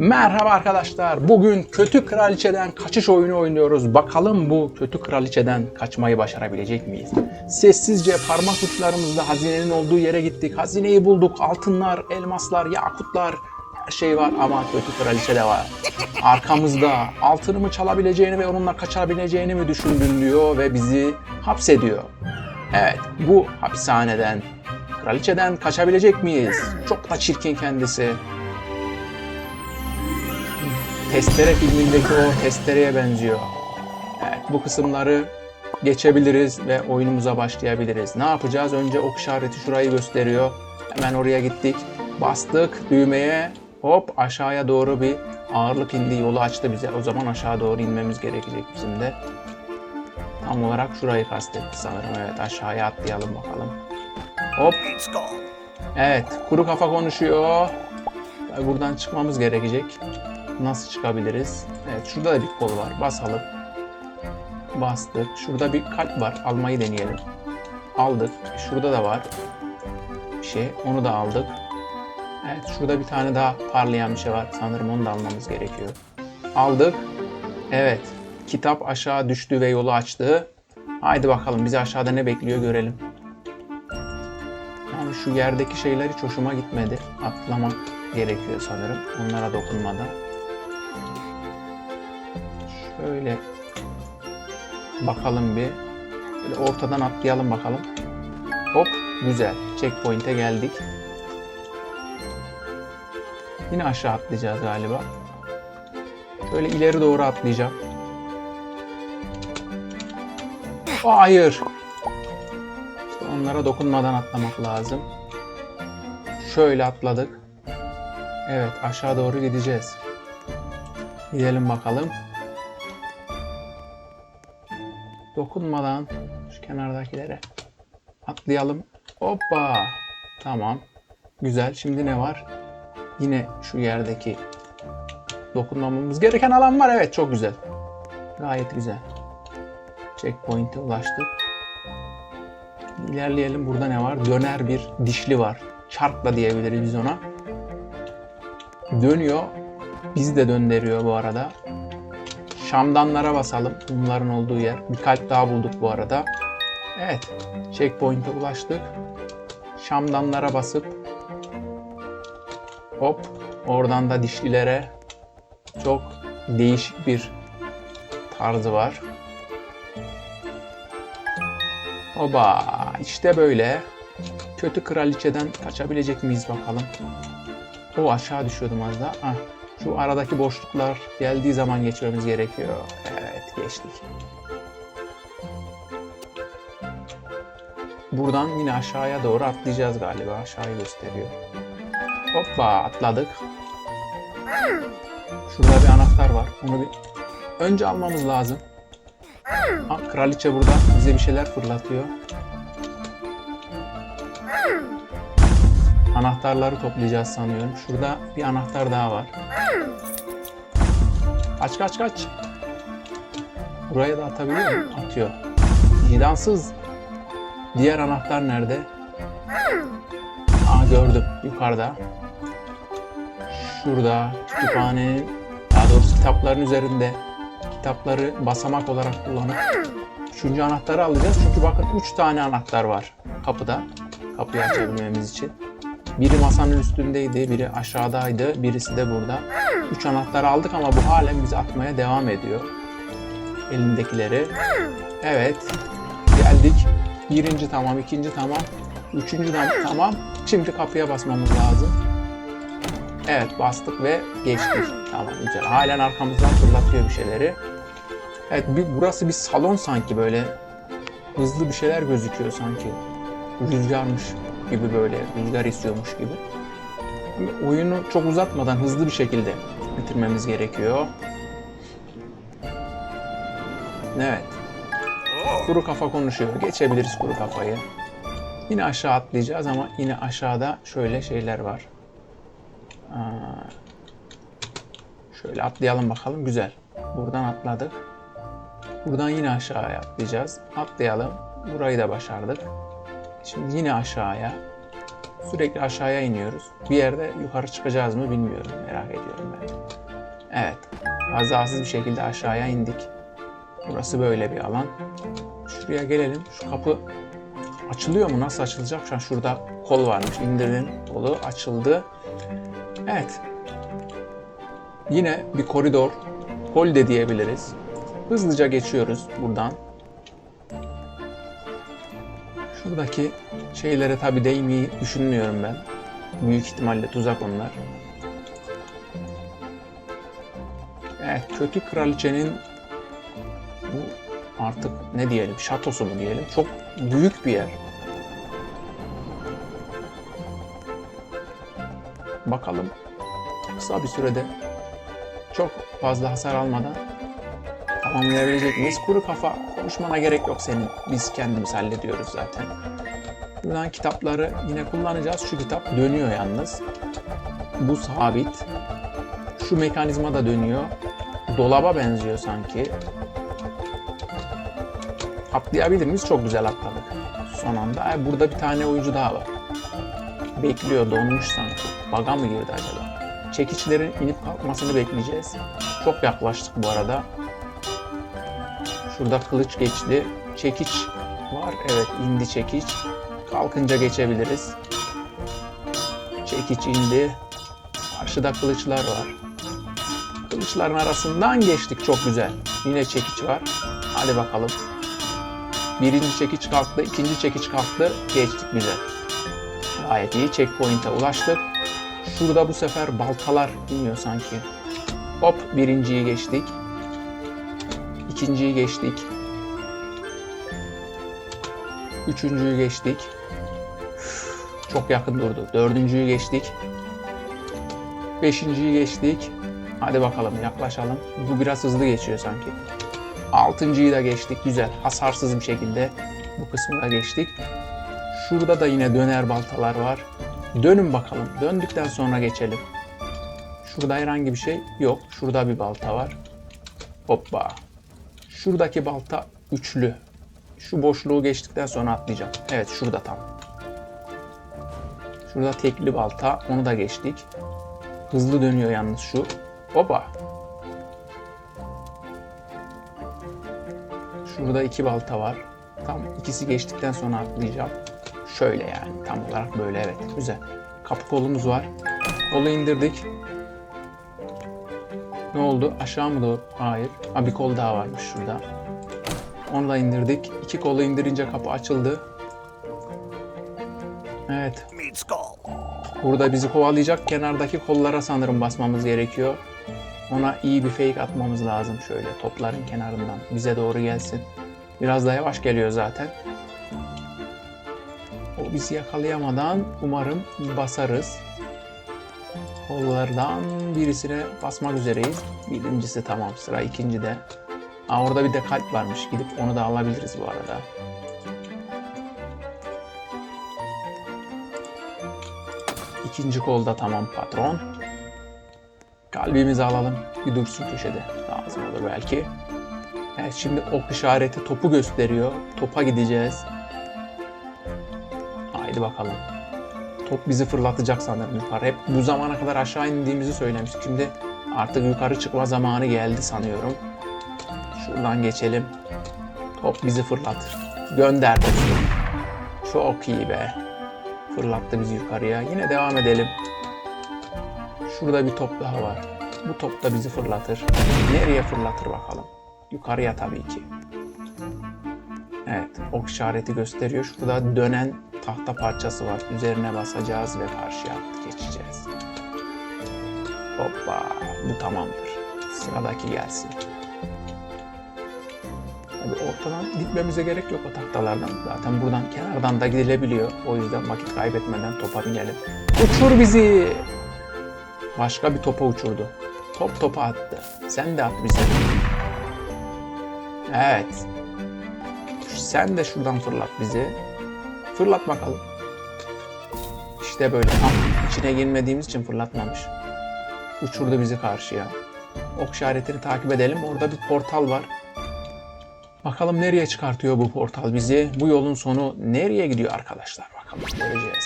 Merhaba arkadaşlar. Bugün kötü kraliçeden kaçış oyunu oynuyoruz. Bakalım bu kötü kraliçeden kaçmayı başarabilecek miyiz? Sessizce parmak uçlarımızla hazinenin olduğu yere gittik. Hazineyi bulduk. Altınlar, elmaslar, yakutlar her şey var ama kötü kraliçe de var. Arkamızda altınımı çalabileceğini ve onunla kaçabileceğini mi düşündün diyor ve bizi hapsediyor. Evet bu hapishaneden kraliçeden kaçabilecek miyiz? Çok da çirkin kendisi. Testere filmindeki o testereye benziyor. Evet, bu kısımları geçebiliriz ve oyunumuza başlayabiliriz. Ne yapacağız? Önce ok işareti şurayı gösteriyor. Hemen oraya gittik. Bastık düğmeye. Hop aşağıya doğru bir ağırlık indi. Yolu açtı bize. O zaman aşağı doğru inmemiz gerekecek bizim de. Tam olarak şurayı kastetti sanırım. Evet aşağıya atlayalım bakalım. Hop. Evet kuru kafa konuşuyor. Buradan çıkmamız gerekecek. Nasıl çıkabiliriz? Evet şurada da bir kol var. Basalım. Bastık. Şurada bir kalp var. Almayı deneyelim. Aldık. Şurada da var. Bir şey. Onu da aldık. Evet şurada bir tane daha parlayan bir şey var. Sanırım onu da almamız gerekiyor. Aldık. Evet. Kitap aşağı düştü ve yolu açtı. Haydi bakalım bizi aşağıda ne bekliyor görelim. Yani şu yerdeki şeyler hiç hoşuma gitmedi. Atlamak gerekiyor sanırım. Onlara dokunmadan. Şöyle bakalım bir. Böyle ortadan atlayalım bakalım. Hop güzel. Checkpoint'e geldik. Yine aşağı atlayacağız galiba. Şöyle ileri doğru atlayacağım. Hayır. İşte onlara dokunmadan atlamak lazım. Şöyle atladık. Evet aşağı doğru gideceğiz. Gidelim bakalım. Dokunmadan şu kenardakilere atlayalım. Hoppa. Tamam. Güzel. Şimdi ne var? Yine şu yerdeki dokunmamamız gereken alan var. Evet çok güzel. Gayet güzel. Checkpoint'e ulaştık. İlerleyelim. Burada ne var? Döner bir dişli var. Çarkla diyebiliriz biz ona. Dönüyor. Bizi de döndürüyor bu arada. Şamdanlara basalım. Bunların olduğu yer. Bir kalp daha bulduk bu arada. Evet. Checkpoint'e ulaştık. Şamdanlara basıp hop oradan da dişlilere çok değişik bir tarzı var. Oba işte böyle. Kötü kraliçeden kaçabilecek miyiz bakalım. O aşağı düşüyordum az daha. Ah, şu aradaki boşluklar geldiği zaman geçmemiz gerekiyor. Evet geçtik. Buradan yine aşağıya doğru atlayacağız galiba. Aşağıyı gösteriyor. Hoppa atladık. Şurada bir anahtar var. Onu bir önce almamız lazım. Ha, kraliçe burada bize bir şeyler fırlatıyor. Anahtarları toplayacağız sanıyorum. Şurada bir anahtar daha var. Kaç kaç kaç. Buraya da atabiliyor mu? Atıyor. Vicdansız. Diğer anahtar nerede? Aa gördüm. Yukarıda. Şurada kütüphanenin daha doğrusu kitapların üzerinde kitapları basamak olarak kullanıp üçüncü anahtarı alacağız. Çünkü bakın üç tane anahtar var kapıda. Kapıyı açabilmemiz için. Biri masanın üstündeydi, biri aşağıdaydı, birisi de burada. Üç anahtarı aldık ama bu halen bizi atmaya devam ediyor. Elindekileri. Evet. Geldik. Birinci tamam, ikinci tamam. Üçüncü tamam. Şimdi kapıya basmamız lazım. Evet bastık ve geçtik. Tamam güzel. Halen arkamızdan fırlatıyor bir şeyleri. Evet bir, burası bir salon sanki böyle. Hızlı bir şeyler gözüküyor sanki. Rüzgarmış gibi böyle. Rüzgar esiyormuş gibi. Oyunu çok uzatmadan hızlı bir şekilde bitirmemiz gerekiyor. Evet. Kuru kafa konuşuyor. Geçebiliriz kuru kafayı. Yine aşağı atlayacağız ama yine aşağıda şöyle şeyler var. Şöyle atlayalım bakalım. Güzel. Buradan atladık. Buradan yine aşağıya atlayacağız. Atlayalım. Burayı da başardık. Şimdi yine aşağıya. Sürekli aşağıya iniyoruz. Bir yerde yukarı çıkacağız mı bilmiyorum. Merak ediyorum ben. Evet. Kazasız bir şekilde aşağıya indik. Burası böyle bir alan. Şuraya gelelim. Şu kapı açılıyor mu? Nasıl açılacak? Şu an şurada kol varmış. İndirdim. Kolu açıldı. Evet. Yine bir koridor. Hol de diyebiliriz. Hızlıca geçiyoruz buradan. Şuradaki şeylere tabi değmeyi düşünmüyorum ben. Büyük ihtimalle tuzak onlar. Evet, kötü kraliçenin bu artık ne diyelim, şatosu mu diyelim. Çok büyük bir yer. Bakalım kısa bir sürede çok fazla hasar almadan tamamlayabilecek miyiz? Kuru kafa konuşmana gerek yok senin. Biz kendimiz hallediyoruz zaten. Buradan kitapları yine kullanacağız. Şu kitap dönüyor yalnız. Bu sabit. Şu mekanizma da dönüyor. Dolaba benziyor sanki. Atlayabilir miyiz? Çok güzel atladık. Son anda. Ay, burada bir tane oyuncu daha var. Bekliyor, donmuş sanki. Baga mı girdi acaba? Çekiçlerin inip kalkmasını bekleyeceğiz. Çok yaklaştık bu arada. Şurada kılıç geçti. Çekiç var. Evet indi çekiç. Kalkınca geçebiliriz. Çekiç indi. Karşıda kılıçlar var. Kılıçların arasından geçtik. Çok güzel. Yine çekiç var. Hadi bakalım. Birinci çekiç kalktı. ikinci çekiç kalktı. Geçtik güzel. Gayet iyi. Checkpoint'e ulaştık. Şurada bu sefer baltalar iniyor sanki. Hop birinciyi geçtik. İkinciyi geçtik. Üçüncüyü geçtik. Çok yakın durdu. Dördüncüyü geçtik. Beşinciyi geçtik. Hadi bakalım yaklaşalım. Bu biraz hızlı geçiyor sanki. Altıncıyı da geçtik. Güzel. Hasarsız bir şekilde bu kısmı da geçtik. Şurada da yine döner baltalar var. Dönün bakalım. Döndükten sonra geçelim. Şurada herhangi bir şey yok. Şurada bir balta var. Hoppa. Şuradaki balta üçlü. Şu boşluğu geçtikten sonra atlayacağım. Evet şurada tam. Şurada tekli balta. Onu da geçtik. Hızlı dönüyor yalnız şu. Hoppa. Şurada iki balta var. Tam ikisi geçtikten sonra atlayacağım. Şöyle yani tam olarak böyle evet güzel. Kapı kolumuz var. Kolu indirdik. Ne oldu? Aşağı mı doğru? Hayır. Ha bir kol daha varmış şurada. Onu da indirdik. İki kolu indirince kapı açıldı. Evet. Burada bizi kovalayacak kenardaki kollara sanırım basmamız gerekiyor. Ona iyi bir fake atmamız lazım şöyle topların kenarından. Bize doğru gelsin. Biraz da yavaş geliyor zaten. O bizi yakalayamadan umarım basarız. Kollardan birisine basmak üzereyiz. Birincisi tamam sıra ikincide. Aa, orada bir de kalp varmış. Gidip onu da alabiliriz bu arada. İkinci kolda tamam patron. Kalbimizi alalım. Bir dursun köşede. Lazım olur belki. Evet şimdi ok işareti topu gösteriyor. Topa gideceğiz. Haydi bakalım. Top bizi fırlatacak sanırım yukarı. Hep bu zamana kadar aşağı indiğimizi söylemiştik. Şimdi artık yukarı çıkma zamanı geldi sanıyorum. Şuradan geçelim. Top bizi fırlatır. Gönderdi. Çok iyi be. Fırlattı bizi yukarıya. Yine devam edelim. Şurada bir top daha var. Bu top da bizi fırlatır. Nereye fırlatır bakalım. Yukarıya tabii ki. Evet, ok işareti gösteriyor. Şurada dönen tahta parçası var. Üzerine basacağız ve karşıya geçeceğiz. Hoppa, bu tamamdır. Sıradaki gelsin. Tabii ortadan gitmemize gerek yok o tahtalardan. Zaten buradan kenardan da gidilebiliyor. O yüzden vakit kaybetmeden topa binelim. Uçur bizi! Başka bir topa uçurdu. Top topa attı. Sen de at bizi. Evet. Sen de şuradan fırlat bizi. Fırlat bakalım. İşte böyle tam içine girmediğimiz için fırlatmamış. Uçurdu bizi karşıya. Ok işaretini takip edelim. Orada bir portal var. Bakalım nereye çıkartıyor bu portal bizi? Bu yolun sonu nereye gidiyor arkadaşlar? Bakalım göreceğiz.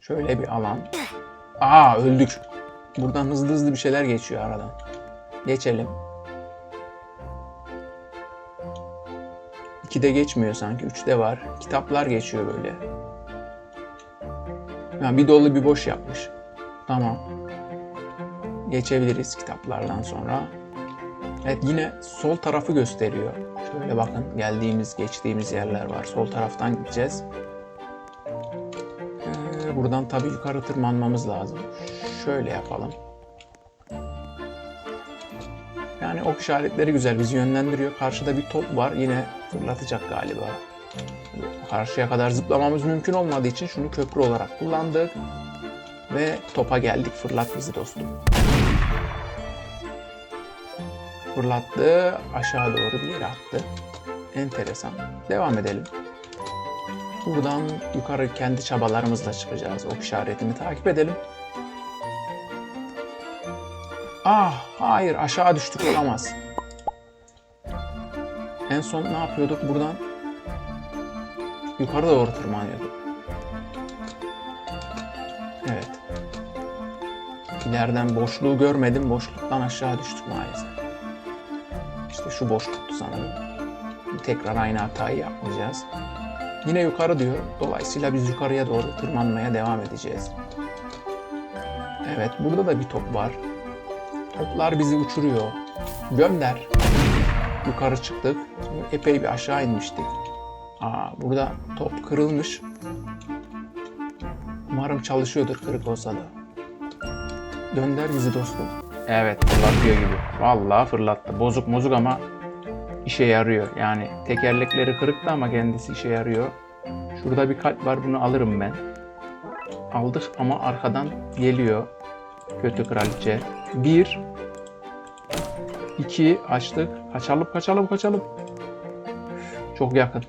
Şöyle bir alan. Aa öldük. Buradan hızlı hızlı bir şeyler geçiyor aradan. Geçelim. 2'de geçmiyor sanki. 3'te var. Kitaplar geçiyor böyle. Yani bir dolu bir boş yapmış. Tamam. Geçebiliriz kitaplardan sonra. Evet yine sol tarafı gösteriyor. Şöyle bakın geldiğimiz geçtiğimiz yerler var. Sol taraftan gideceğiz. Ee, buradan tabii yukarı tırmanmamız lazım. Şöyle yapalım. Yani ok işaretleri güzel bizi yönlendiriyor. Karşıda bir top var yine fırlatacak galiba. Karşıya kadar zıplamamız mümkün olmadığı için şunu köprü olarak kullandık. Ve topa geldik. Fırlat bizi dostum. Fırlattı. Aşağı doğru bir yere attı. Enteresan. Devam edelim. Buradan yukarı kendi çabalarımızla çıkacağız. Ok işaretini takip edelim. Ah hayır aşağı düştük olamaz. En son ne yapıyorduk buradan? Yukarı doğru tırmanıyorduk. Evet. İleriden boşluğu görmedim. Boşluktan aşağı düştük maalesef. İşte şu boşluktu sanırım. Tekrar aynı hatayı yapmayacağız. Yine yukarı diyor. Dolayısıyla biz yukarıya doğru tırmanmaya devam edeceğiz. Evet, burada da bir top var. Toplar bizi uçuruyor. Gönder. Yukarı çıktık. Şimdi epey bir aşağı inmiştik. Aa, burada top kırılmış. Umarım çalışıyordur kırık olsa da. Gönder bizi dostum. Evet fırlatıyor gibi. Vallahi fırlattı. Bozuk mozuk ama işe yarıyor. Yani tekerlekleri kırıktı ama kendisi işe yarıyor. Şurada bir kalp var bunu alırım ben. Aldık ama arkadan geliyor. Kötü kraliçe. Bir. iki açtık. Kaçalım kaçalım kaçalım. Çok yakın.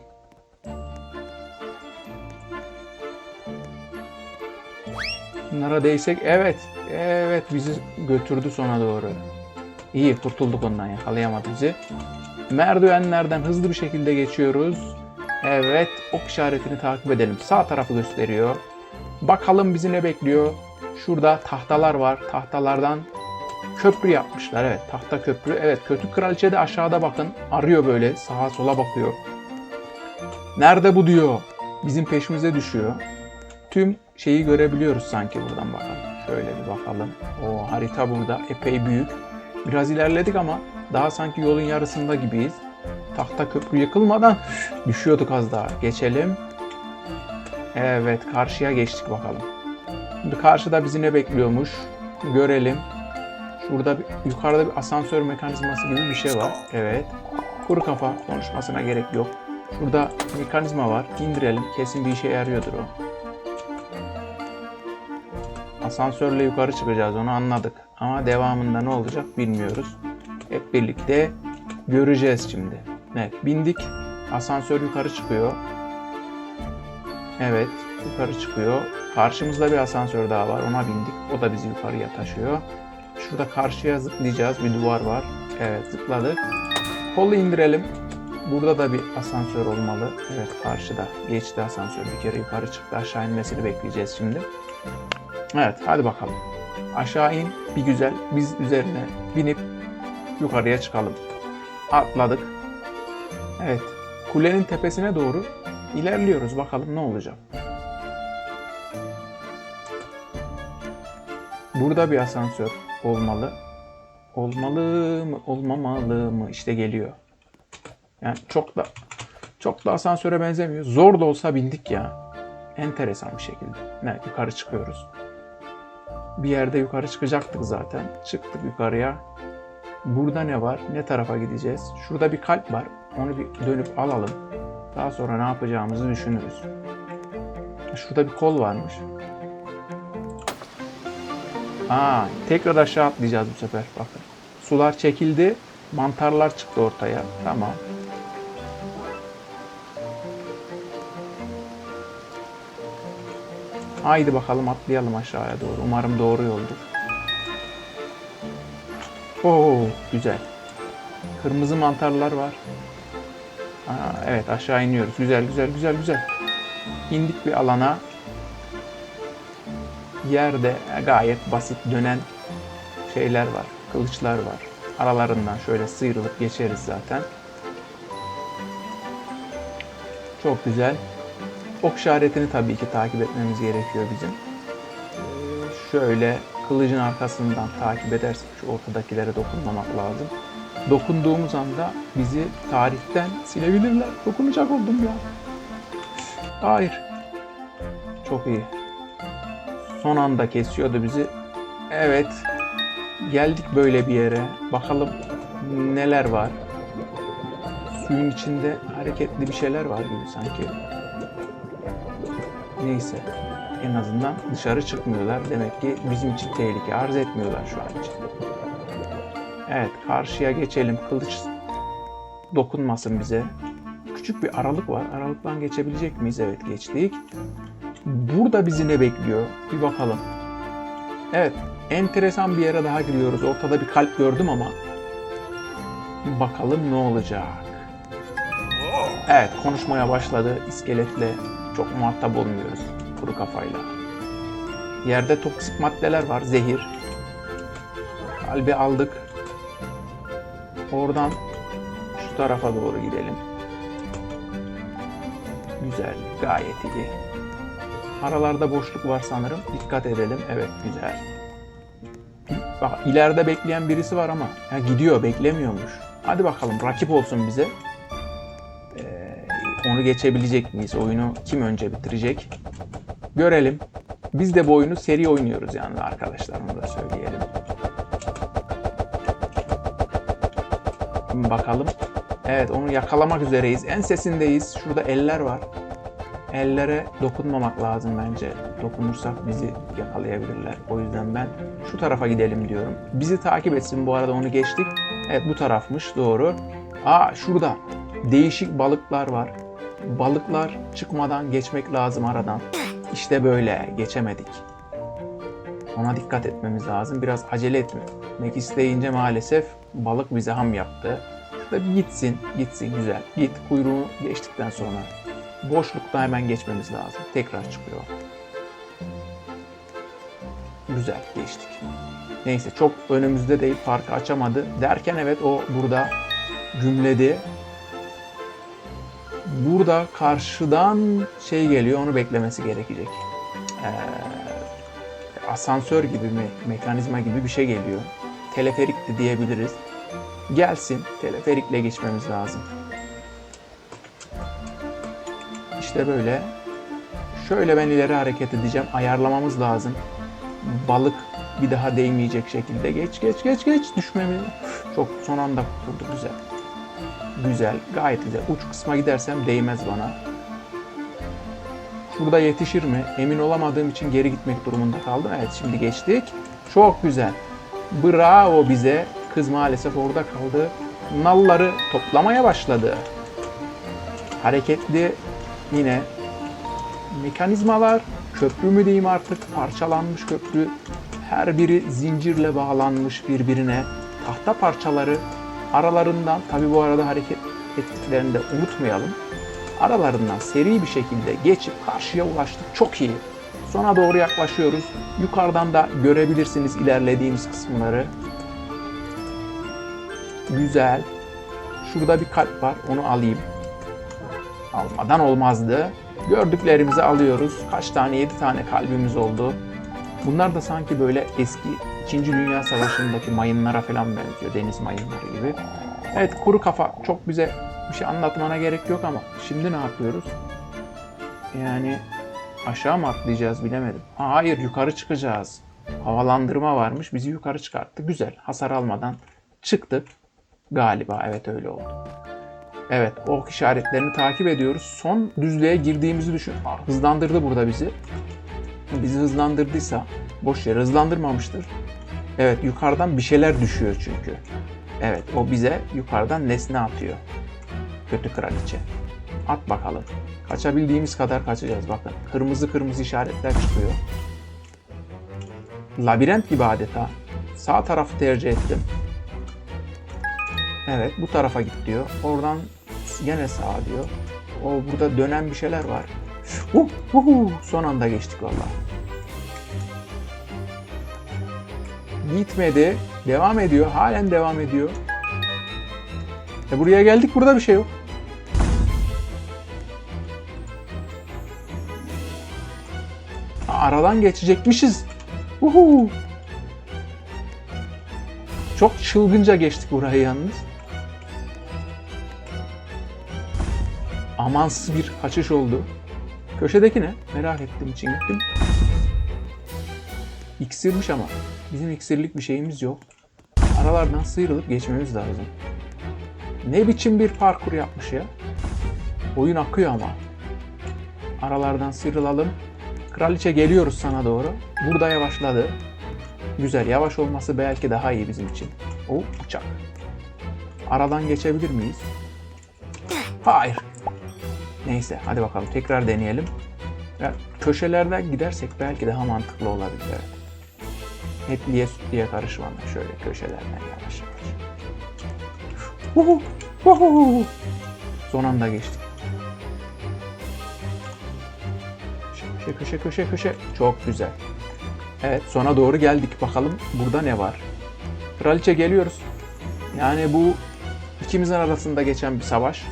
Bunlara değsek evet. Evet bizi götürdü sona doğru. İyi kurtulduk ondan yakalayamadı bizi. Merdivenlerden hızlı bir şekilde geçiyoruz. Evet ok işaretini takip edelim. Sağ tarafı gösteriyor. Bakalım bizi ne bekliyor. Şurada tahtalar var. Tahtalardan köprü yapmışlar. Evet tahta köprü. Evet kötü kraliçe de aşağıda bakın. Arıyor böyle sağa sola bakıyor. Nerede bu diyor. Bizim peşimize düşüyor. Tüm şeyi görebiliyoruz sanki buradan bakalım. Şöyle bir bakalım. O harita burada epey büyük. Biraz ilerledik ama daha sanki yolun yarısında gibiyiz. Tahta köprü yıkılmadan düşüyorduk az daha. Geçelim. Evet karşıya geçtik bakalım. Şimdi karşıda bizi ne bekliyormuş? Görelim. Şurada bir, yukarıda bir asansör mekanizması gibi bir şey var. Evet. Kuru kafa konuşmasına gerek yok. Şurada mekanizma var. İndirelim. Kesin bir işe yarıyordur o. Asansörle yukarı çıkacağız onu anladık. Ama devamında ne olacak bilmiyoruz. Hep birlikte göreceğiz şimdi. Evet bindik. Asansör yukarı çıkıyor. Evet yukarı çıkıyor. Karşımızda bir asansör daha var ona bindik. O da bizi yukarıya taşıyor. Şurada karşıya zıplayacağız. Bir duvar var. Evet zıpladık. Kolu indirelim. Burada da bir asansör olmalı. Evet karşıda. Geçti asansör. Bir kere yukarı çıktı. Aşağı inmesini bekleyeceğiz şimdi. Evet hadi bakalım. Aşağı in bir güzel. Biz üzerine binip yukarıya çıkalım. Atladık. Evet. Kulenin tepesine doğru ilerliyoruz. Bakalım ne olacak. Burada bir asansör olmalı. Olmalı mı, olmamalı mı? İşte geliyor. Yani çok da çok da asansöre benzemiyor. Zor da olsa bindik ya. Enteresan bir şekilde. Evet, yukarı çıkıyoruz. Bir yerde yukarı çıkacaktık zaten. Çıktık yukarıya. Burada ne var? Ne tarafa gideceğiz? Şurada bir kalp var. Onu bir dönüp alalım. Daha sonra ne yapacağımızı düşünürüz. Şurada bir kol varmış. Aa, tekrar aşağı atlayacağız bu sefer. Bakın. Sular çekildi. Mantarlar çıktı ortaya. Tamam. Haydi bakalım atlayalım aşağıya doğru. Umarım doğru yoldur. Oo güzel. Kırmızı mantarlar var. Aa, evet aşağı iniyoruz. Güzel güzel güzel güzel. İndik bir alana. Yerde gayet basit dönen şeyler var, kılıçlar var. Aralarından şöyle sıyrılıp geçeriz zaten. Çok güzel. Ok işaretini tabii ki takip etmemiz gerekiyor bizim. Şöyle kılıcın arkasından takip edersek şu ortadakilere dokunmamak lazım. Dokunduğumuz anda bizi tarihten silebilirler. Dokunacak oldum ya. Hayır. Çok iyi. Son anda kesiyordu bizi. Evet. Geldik böyle bir yere. Bakalım neler var. Suyun içinde hareketli bir şeyler var gibi sanki. Neyse. En azından dışarı çıkmıyorlar. Demek ki bizim için tehlike arz etmiyorlar şu an için. Evet karşıya geçelim. Kılıç dokunmasın bize. Küçük bir aralık var. Aralıktan geçebilecek miyiz? Evet geçtik. Burada bizi ne bekliyor? Bir bakalım. Evet enteresan bir yere daha giriyoruz. Ortada bir kalp gördüm ama bakalım ne olacak. Evet konuşmaya başladı. İskeletle çok muhatap olmuyoruz kuru kafayla. Yerde toksik maddeler var. Zehir. Kalbi aldık. Oradan şu tarafa doğru gidelim. Güzel. Gayet iyi. Aralarda boşluk var sanırım. Dikkat edelim. Evet güzel. Bak ileride bekleyen birisi var ama ya gidiyor beklemiyormuş. Hadi bakalım rakip olsun bize. Ee, onu geçebilecek miyiz? Oyunu kim önce bitirecek? Görelim. Biz de bu oyunu seri oynuyoruz yani arkadaşlar onu da söyleyelim. Bakalım. Evet onu yakalamak üzereyiz. En sesindeyiz. Şurada eller var. Ellere dokunmamak lazım bence. Dokunursak bizi yakalayabilirler. O yüzden ben şu tarafa gidelim diyorum. Bizi takip etsin bu arada onu geçtik. Evet bu tarafmış doğru. Aa şurada değişik balıklar var. Balıklar çıkmadan geçmek lazım aradan. İşte böyle geçemedik. Ona dikkat etmemiz lazım. Biraz acele etmek isteyince maalesef balık bize ham yaptı. Bir gitsin, gitsin güzel. Git kuyruğu geçtikten sonra boşlukta hemen geçmemiz lazım. Tekrar çıkıyor. Güzel geçtik. Neyse çok önümüzde değil farkı açamadı. Derken evet o burada cümledi. Burada karşıdan şey geliyor onu beklemesi gerekecek. Ee, asansör gibi me- mekanizma gibi bir şey geliyor. Teleferikti diyebiliriz. Gelsin teleferikle geçmemiz lazım. İşte böyle. Şöyle ben ileri hareket edeceğim. Ayarlamamız lazım. Balık bir daha değmeyecek şekilde. Geç geç geç geç düşmemi. Çok son anda kurtuldu güzel. Güzel, gayet güzel. Uç kısma gidersem değmez bana. Şurada yetişir mi? Emin olamadığım için geri gitmek durumunda kaldım. Evet şimdi geçtik. Çok güzel. Bravo bize. Kız maalesef orada kaldı. Nalları toplamaya başladı. Hareketli yine mekanizmalar, köprü mü diyeyim artık, parçalanmış köprü. Her biri zincirle bağlanmış birbirine. Tahta parçaları aralarından, tabi bu arada hareket ettiklerini de unutmayalım. Aralarından seri bir şekilde geçip karşıya ulaştık. Çok iyi. Sona doğru yaklaşıyoruz. Yukarıdan da görebilirsiniz ilerlediğimiz kısımları. Güzel. Şurada bir kalp var. Onu alayım. Almadan olmazdı. Gördüklerimizi alıyoruz. Kaç tane? 7 tane kalbimiz oldu. Bunlar da sanki böyle eski 2. Dünya Savaşı'ndaki mayınlara falan benziyor. Deniz mayınları gibi. Evet kuru kafa çok bize bir şey anlatmana gerek yok ama şimdi ne yapıyoruz? Yani aşağı mı atlayacağız bilemedim. Ha, hayır yukarı çıkacağız. Havalandırma varmış bizi yukarı çıkarttı. Güzel hasar almadan çıktık. Galiba evet öyle oldu. Evet ok işaretlerini takip ediyoruz. Son düzlüğe girdiğimizi düşün. Hızlandırdı burada bizi. Bizi hızlandırdıysa boş yere hızlandırmamıştır. Evet yukarıdan bir şeyler düşüyor çünkü. Evet o bize yukarıdan nesne atıyor. Kötü kraliçe. At bakalım. Kaçabildiğimiz kadar kaçacağız bakın. Kırmızı kırmızı işaretler çıkıyor. Labirent gibi adeta. Sağ tarafı tercih ettim. Evet bu tarafa git diyor. Oradan gene sağa diyor. O burada dönen bir şeyler var. Uh, uh, uh. Son anda geçtik vallahi. Gitmedi. Devam ediyor. Halen devam ediyor. E buraya geldik. Burada bir şey yok. Aradan geçecekmişiz. Uhu. Çok çılgınca geçtik burayı yalnız. Amansız bir kaçış oldu. Köşedeki ne? Merak ettiğim için gittim. İksirmiş ama. Bizim iksirlik bir şeyimiz yok. Aralardan sıyrılıp geçmemiz lazım. Ne biçim bir parkur yapmış ya. Oyun akıyor ama. Aralardan sıyrılalım. Kraliçe geliyoruz sana doğru. Burada yavaşladı. Güzel. Yavaş olması belki daha iyi bizim için. O bıçak. Aradan geçebilir miyiz? Hayır. Neyse hadi bakalım tekrar deneyelim. Ya, köşelerden gidersek belki daha mantıklı olabilir. Evet. Etliye sütliye karışmadan şöyle köşelerden yavaş yavaş. Uhu. Son anda geçtik. Köşe köşe köşe köşe. Çok güzel. Evet sona doğru geldik. Bakalım burada ne var? Kraliçe geliyoruz. Yani bu ikimizin arasında geçen bir savaş.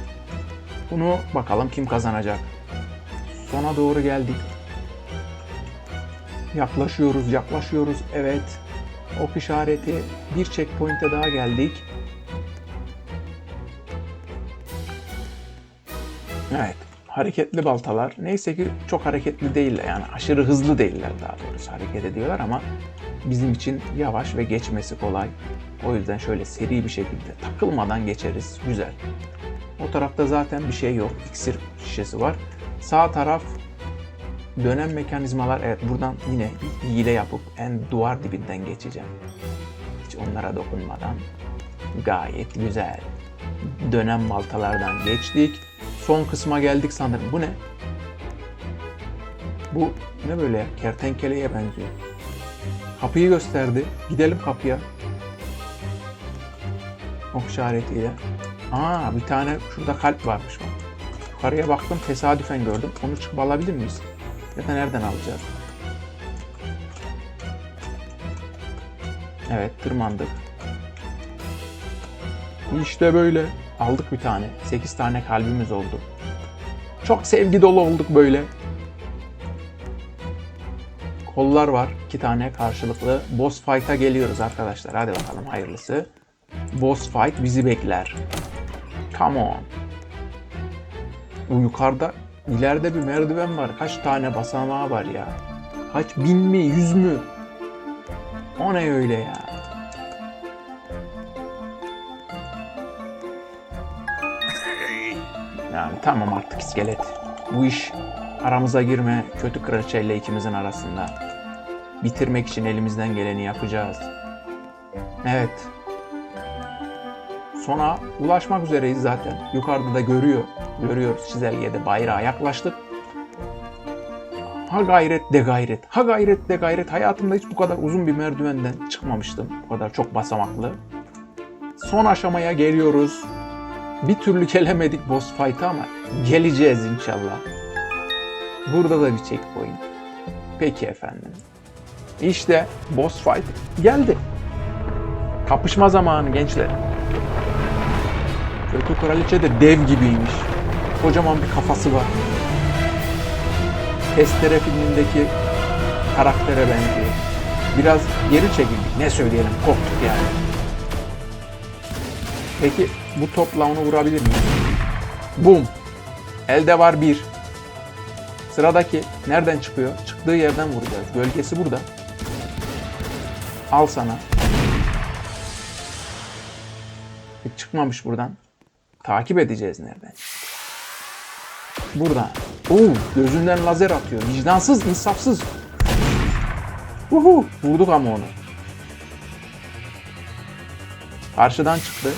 Bunu bakalım kim kazanacak. Sona doğru geldik. Yaklaşıyoruz, yaklaşıyoruz. Evet. Ok işareti. Bir checkpoint'e daha geldik. Evet. Hareketli baltalar. Neyse ki çok hareketli değiller. Yani aşırı hızlı değiller daha doğrusu hareket ediyorlar ama bizim için yavaş ve geçmesi kolay. O yüzden şöyle seri bir şekilde takılmadan geçeriz. Güzel. O tarafta zaten bir şey yok. İksir şişesi var. Sağ taraf dönem mekanizmalar. Evet buradan yine hile yapıp en duvar dibinden geçeceğim. Hiç onlara dokunmadan. Gayet güzel. Dönem baltalardan geçtik. Son kısma geldik sanırım. Bu ne? Bu ne böyle? Kertenkeleye benziyor. Kapıyı gösterdi. Gidelim kapıya. Ok işaretiyle. Aa bir tane şurada kalp varmış bak. Yukarıya baktım tesadüfen gördüm. Onu çıkıp alabilir miyiz? Ya da nereden alacağız? Evet tırmandık. İşte böyle. Aldık bir tane. 8 tane kalbimiz oldu. Çok sevgi dolu olduk böyle. Kollar var. 2 tane karşılıklı. Boss fight'a geliyoruz arkadaşlar. Hadi bakalım hayırlısı. Boss fight bizi bekler. Come on. Bu yukarıda ileride bir merdiven var. Kaç tane basamağı var ya? Kaç bin mi, yüz mü? O ne öyle ya? Yani tamam artık iskelet. Bu iş aramıza girme. Kötü kraliçeyle ikimizin arasında. Bitirmek için elimizden geleni yapacağız. Evet. Sona ulaşmak üzereyiz zaten. Yukarıda da görüyor. Görüyoruz çizelgede bayrağa yaklaştık. Ha gayret de gayret. Ha gayret de gayret. Hayatımda hiç bu kadar uzun bir merdivenden çıkmamıştım. Bu kadar çok basamaklı. Son aşamaya geliyoruz. Bir türlü gelemedik boss fight'a ama geleceğiz inşallah. Burada da bir checkpoint. Peki efendim. İşte boss fight geldi. Kapışma zamanı gençler. Kötü kraliçe de dev gibiymiş. Kocaman bir kafası var. Testere filmindeki karaktere benziyor. Biraz geri çekildik. Ne söyleyelim korktuk yani. Peki bu topla onu vurabilir miyim? Bum. Elde var bir. Sıradaki nereden çıkıyor? Çıktığı yerden vuracağız. Gölgesi burada. Al sana. Hiç çıkmamış buradan. Takip edeceğiz nereden. Burada. Oo, gözünden lazer atıyor. Vicdansız, insafsız. Uhu, vurduk ama onu. Karşıdan çıktı.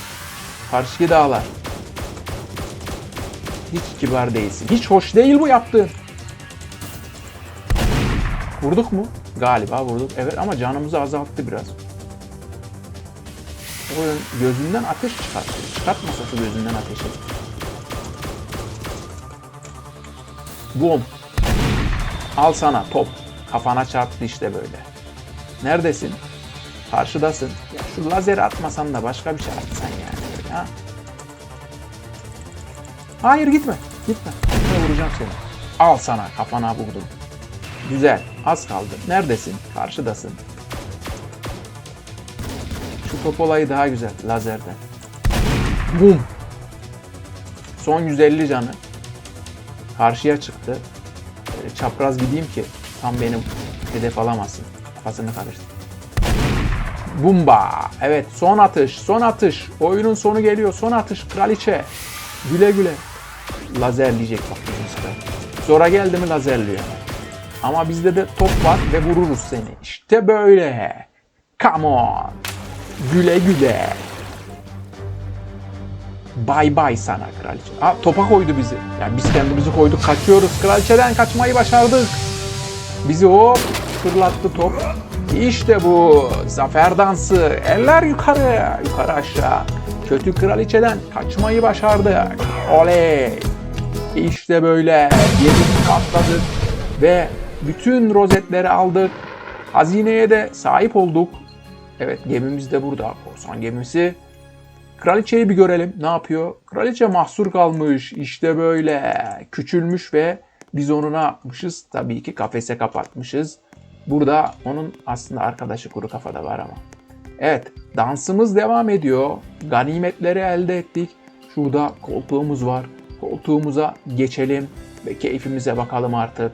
Karşıki dağlar. Hiç kibar değilsin. Hiç hoş değil bu yaptığın. Vurduk mu? Galiba vurduk. Evet ama canımızı azalttı biraz. O gözünden ateş çıkarttı. Çıkartmasa şu gözünden ateşi. Bum. Al sana top. Kafana çarptı işte böyle. Neredesin? Karşıdasın. Ya şu lazeri atmasan da başka bir şey atsan yani. Ha? Hayır gitme. Gitme. Gitme vuracağım seni. Al sana kafana vurdum. Güzel. Az kaldı. Neredesin? Karşıdasın. Şu top olayı daha güzel lazerden. Bum. Son 150 canı. Karşıya çıktı. Böyle çapraz gideyim ki tam benim hedef alamasın. Kafasını karıştır. Bumba. Evet son atış. Son atış. Oyunun sonu geliyor. Son atış. Kraliçe. Güle güle. Lazerleyecek bak. Sonra geldi mi lazerliyor. Ama bizde de top var ve vururuz seni. İşte böyle. Come on. Güle güle. Bay bay sana kraliçe. Aa, topa koydu bizi. Yani biz kendimizi koyduk kaçıyoruz. Kraliçeden kaçmayı başardık. Bizi hop fırlattı top. İşte bu zafer dansı. Eller yukarı, yukarı aşağı. Kötü kraliçeden kaçmayı başardık. Oley. İşte böyle yerini atladık ve bütün rozetleri aldık. Hazineye de sahip olduk. Evet gemimiz de burada. Korsan gemisi. Kraliçeyi bir görelim. Ne yapıyor? Kraliçe mahsur kalmış. İşte böyle. Küçülmüş ve biz onu ne yapmışız? Tabii ki kafese kapatmışız. Burada onun aslında arkadaşı kuru kafada var ama. Evet, dansımız devam ediyor. Ganimetleri elde ettik. Şurada koltuğumuz var. Koltuğumuza geçelim ve keyfimize bakalım artık.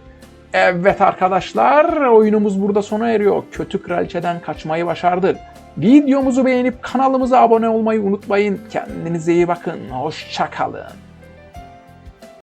Evet arkadaşlar, oyunumuz burada sona eriyor. Kötü kraliçeden kaçmayı başardık. Videomuzu beğenip kanalımıza abone olmayı unutmayın. Kendinize iyi bakın. Hoşçakalın.